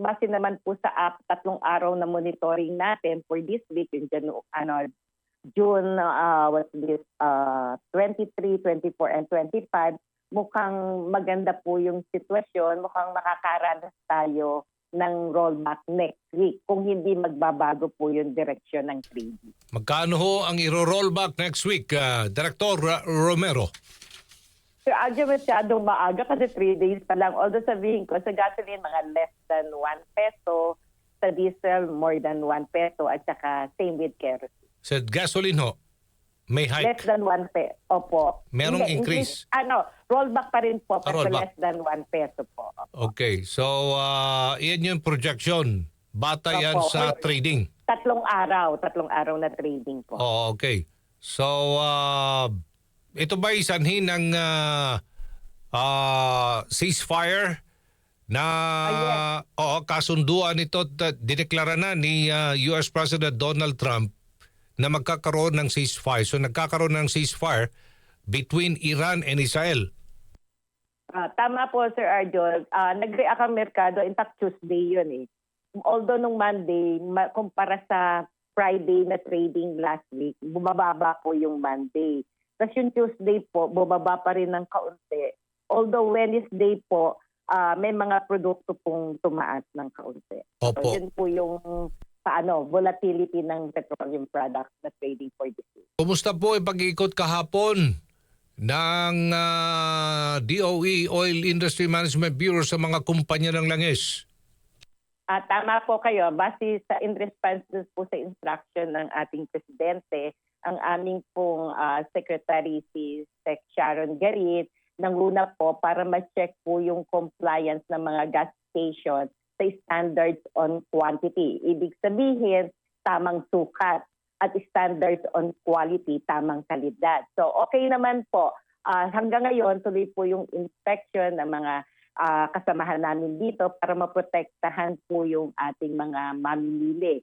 base naman po sa app, tatlong araw na monitoring natin for this week, yung Janu- ano, June, uh, what's this, uh, 23, 24, and 25, mukhang maganda po yung sitwasyon. Mukhang makakaranas tayo ng rollback next week kung hindi magbabago po yung direksyon ng trading. Magkano ho ang iro-rollback next week, ah, Director Romero? Sir Adjo, masyadong maaga kasi 3 days pa lang. Although sabihin ko, sa gasoline, mga less than 1 peso. Sa diesel, more than 1 peso. At saka same with kerosene. Sa gasoline ho, may Less hike. than 1 peso. Opo. Merong Hindi, increase. Ano, rollback pa rin po. Ah, Pero rollback. less than 1 peso po. Okay, so uh, iyan yung projection. Bata yan Opo. sa trading. Tatlong araw. Tatlong araw na trading po. Oh, okay. So, uh, ito ba isanhi ng uh, uh, ceasefire na oo, kasunduan ito at dineklara na ni uh, US President Donald Trump na magkakaroon ng ceasefire. So nagkakaroon ng ceasefire between Iran and Israel. Ah, tama po, Sir Arjol. Ah, nag-react ang merkado. In fact, Tuesday yun eh. Although nung Monday, ma- kumpara sa Friday na trading last week, bumababa po yung Monday. Tapos yung Tuesday po, bumaba pa rin ng kaunti. Although Wednesday po, ah, may mga produkto pong tumaas ng kaunti. So Opo. yun po yung paano, volatility ng petroleum products na trading for this week. Kumusta po ang pag-ikot kahapon ng ah, DOE Oil Industry Management Bureau sa mga kumpanya ng langis? Ah, tama po kayo. Base sa in response po sa instruction ng ating presidente, ang aming pong ah, secretary si Sec Sharon Garit nanguna po para ma-check po yung compliance ng mga gas station sa standards on quantity. Ibig sabihin, tamang sukat at standards on quality, tamang kalidad. So okay naman po. Ah, hanggang ngayon, tuloy po yung inspection ng mga ah, kasamahan namin dito para maprotektahan po yung ating mga mamimili.